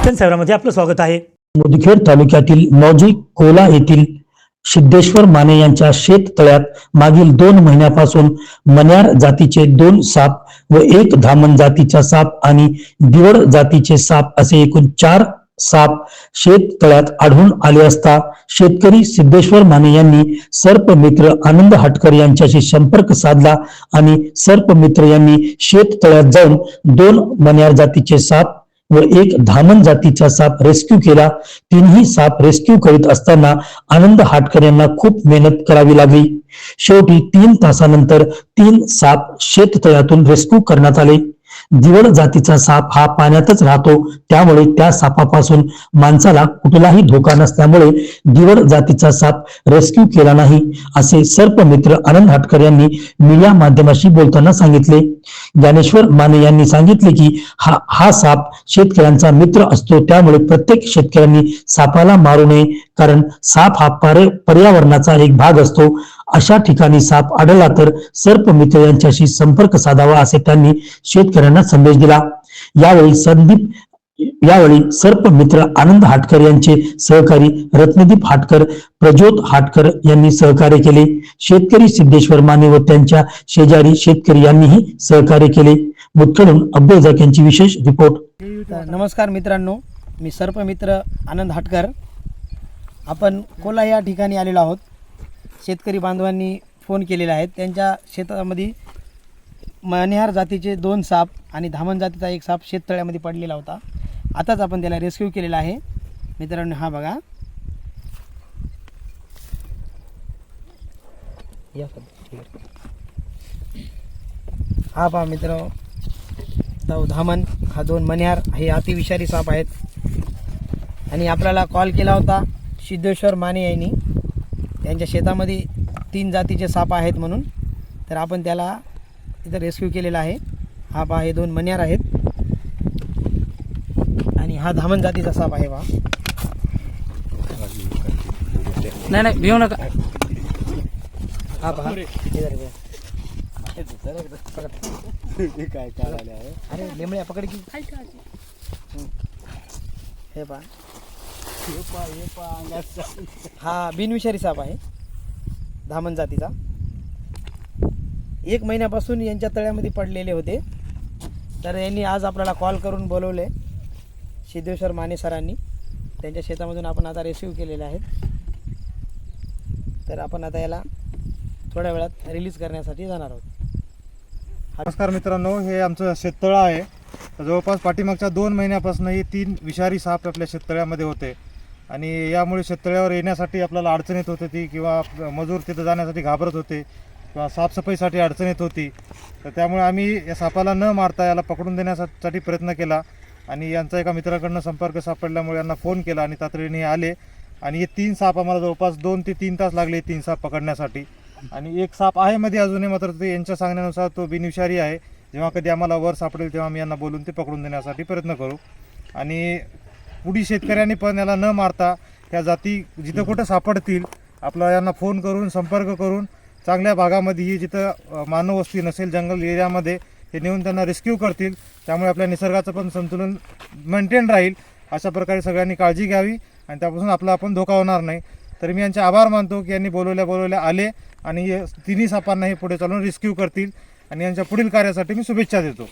शिक्षण सेवामध्ये आपलं स्वागत आहे. मुदखेड तालुक्यातील मौजी कोला येथील सिद्धेश्वर माने यांच्या शेत तळ्यात मागील दोन महिन्यापासून मन्यार जातीचे दोन साप व एक धामण जातीचा साप आणि दिवड जातीचे साप असे एकूण चार साप शेत तळ्यात आढळून आले असता शेतकरी सिद्धेश्वर माने यांनी सर्पमित्र आनंद हटकर यांच्याशी संपर्क साधला आणि सर्पमित्र यांनी शेत तळ्यात जाऊन दोन मन्यार जातीचे साप व एक धामण जातीचा साप रेस्क्यू केला. तिन्ही साप रेस्क्यू करीत असताना आनंद हाटकर यांना खूप मेहनत करावी लागली. शेवटी तीन तासानंतर तीन साप शेततळ्यातून रेस्क्यू करण्यात आले. दिवड जातीचा साप हा पाण्यातच राहतो. त्यामुळे त्या सापापासून माणसाला कुठलाही धोका नसल्यामुळे दिवड जातीचा साप रेस्क्यू केला नाही असे सर्पमित्र आनंद हाटकर यांनी मीडिया माध्यमाशी बोलताना सांगितले. ज्ञानेश्वर माने यांनी सांगितले की हा हा साप शेतकऱ्यांचा मित्र असतो त्यामुळे प्रत्येक शेतकऱ्यांनी सापाला मारू नये कारण साप हा पर्यावरणाचा एक भाग असतो. अशा ठिकाणी साप आढळला तर सर्पमित्र यांच्याशी संपर्क साधावा असे त्यांनी शेतकऱ्यांना संदेश दिला. यावेळी संदीप यावेळी सर्पमित्र आनंद हाटकर यांचे सहकारी रत्नदीप हाटकर प्रज्योत हाटकर यांनी सहकार्य केले. शेतकरी सिद्धेश्वर माने व त्यांच्या शेजारी शेतकरी यांनीही सहकार्य केले. मुतकडून अब्दुल यांची विशेष रिपोर्ट. नमस्कार मित्रांनो मी सर्पमित्र आनंद हाटकर. आपण कोला या ठिकाणी आलेलो आहोत. शेतकरी बांधवांनी फोन केलेला आहे त्यांच्या शेतामध्ये मनिहार जातीचे दोन साप आणि धामण जातीचा एक साप शेततळ्यामध्ये पडलेला होता. आताच आपण त्याला रेस्क्यू केलेला आहे. मित्रांनो हा बघा. हा पहा मित्र. तो धामण हा दोन मनिहार हे अतिविषारी साप आहेत. आणि आपल्याला कॉल केला होता सिद्धेश्वर माने यांनी. त्यांच्या शेतामध्ये तीन जातीचे साप आहेत म्हणून तर आपण त्याला तिथं रेस्क्यू केलेला आहे. हा पहा हे दोन मन्यार आहेत. आणि हा धामण जातीचा साप आहे पहा नाही नाही भिऊ नका. हा पहा. इधर इधर. अरे लेंबड्या पकड की. हे पहा. हा बिनविषारी साप आहे. धामण जातीचा. एक महिन्यापासून यांच्या तळ्यामध्ये पडलेले होते. तर यांनी आज आपल्याला कॉल करून बोलवले. सिद्धेश्वर माने सरांनी. त्यांच्या शेतामधून आपण आता रेस्क्यू केलेले आहेत. तर आपण आता याला थोड्या वेळात रिलीज करण्यासाठी जाणार आहोत. नमस्कार मित्रांनो हे आमचं शेततळं आहे. जवळपास पाठीमागच्या दोन महिन्यापासून हे तीन विषारी साप आपल्या शेततळ्यामध्ये होते. आणि यामुळे शेततळ्यावर येण्यासाठी आपल्याला अडचण येत होती ती किंवा मजूर तिथं जाण्यासाठी घाबरत होते किंवा साफसफाईसाठी अडचण येत होती. तर त्यामुळे आम्ही या सापाला न मारता याला पकडून देण्यासाठी प्रयत्न केला आणि यांचा एका मित्राकडनं संपर्क सापडल्यामुळे यांना फोन केला आणि तातडीने आले. आणि हे तीन साप आम्हाला जवळपास दोन ते तीन तास लागले तीन साप पकडण्यासाठी. आणि एक साप आहे मध्ये अजूनही मात्र ते यांच्या सांगण्यानुसार तो बिनविषारी आहे. जेव्हा कधी आम्हाला वर सापडेल तेव्हा आम्ही यांना बोलून ते पकडून देण्यासाठी प्रयत्न करू. आणि पुढील शेतकऱ्यांनी पण याला न मारता ह्या जाती जिथं कुठं सापडतील आपला यांना फोन करून संपर्क करून चांगल्या भागामध्ये ही जिथं मानववस्ती मानव वस्ती नसेल जंगल एरियामध्ये हे नेऊन त्यांना रेस्क्यू करतील. त्यामुळे आपल्या निसर्गाचं पण संतुलन मेंटेन राहील. अशा प्रकारे सगळ्यांनी काळजी घ्यावी आणि त्यापासून आपला आपण धोका होणार नाही. तर मी यांचे आभार मानतो की यांनी बोलवल्या बोलवल्या आले आणि हे तिन्ही सापांना हे पुढे चालून रेस्क्यू करतील. आणि यांच्या पुढील कार्यासाठी मी शुभेच्छा देतो.